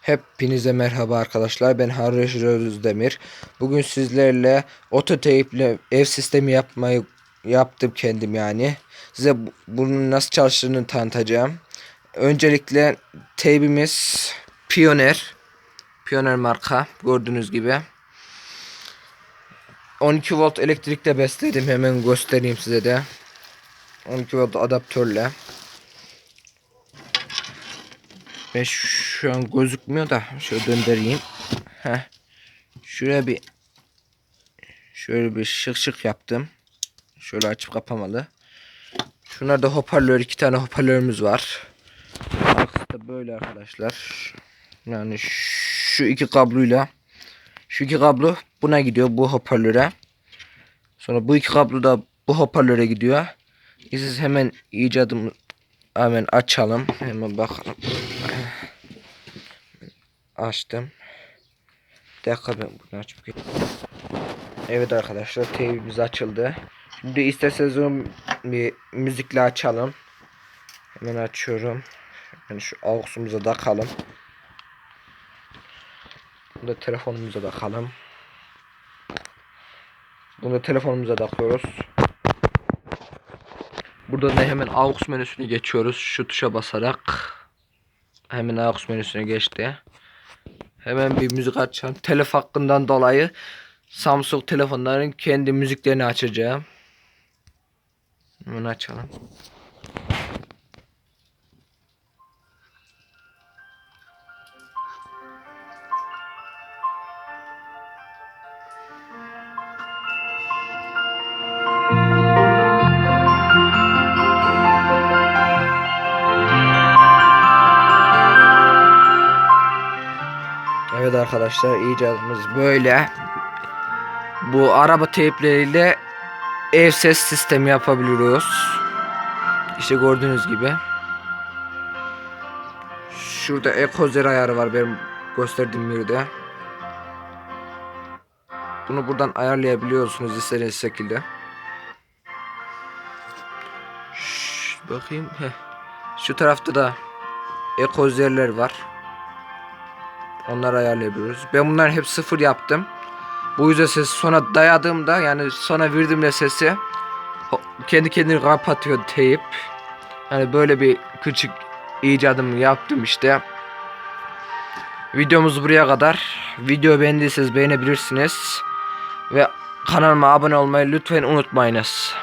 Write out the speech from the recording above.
Hepinize merhaba arkadaşlar. Ben Harun Reşit Özdemir. Bugün sizlerle ototape ev sistemi yapmayı yaptım kendim yani. Size bu- bunun nasıl çalıştığını tanıtacağım. Öncelikle teybimiz Pioneer. Pioneer marka gördüğünüz gibi. 12 volt elektrikle besledim. Hemen göstereyim size de. 12 volt adaptörle. Ben şu an gözükmüyor da şöyle döndüreyim. Heh. Şuraya bir şöyle bir şık şık yaptım. Şöyle açıp kapamalı. Şunlarda hoparlör iki tane hoparlörümüz var. Arkası böyle arkadaşlar. Yani şu iki kabloyla şu iki kablo buna gidiyor bu hoparlöre. Sonra bu iki kablo da bu hoparlöre gidiyor. Siz hemen icadımı hemen açalım. Hemen bakalım. Açtım. Bir dakika ben bunu açıp Evet arkadaşlar TV'miz açıldı. Şimdi isterseniz bir müzikle açalım. Hemen açıyorum. Yani şu AUX'umuza takalım. Bunu da telefonumuza takalım. Bunu da telefonumuza takıyoruz. Burada da hemen AUX menüsünü geçiyoruz. Şu tuşa basarak. Hemen AUX menüsüne geçti. Hemen bir müzik açacağım. Telef hakkından dolayı Samsung telefonların kendi müziklerini açacağım. Hemen açalım. Evet arkadaşlar icadımız böyle. Bu araba teypleriyle ev ses sistemi yapabiliyoruz. İşte gördüğünüz gibi. Şurada ekozer ayarı var benim gösterdiğim yerde. Bunu buradan ayarlayabiliyorsunuz istediğiniz şekilde. Şş, bakayım. Heh. Şu tarafta da ekozerler var. Onları ayarlayabiliyoruz. Ben bunların hep sıfır yaptım. Bu yüzden sesi sona dayadığımda yani sona verdiğimde sesi kendi kendini kapatıyor teyip. Hani böyle bir küçük icadımı yaptım işte. Videomuz buraya kadar. Video beğendiyseniz beğenebilirsiniz. Ve kanalıma abone olmayı lütfen unutmayınız.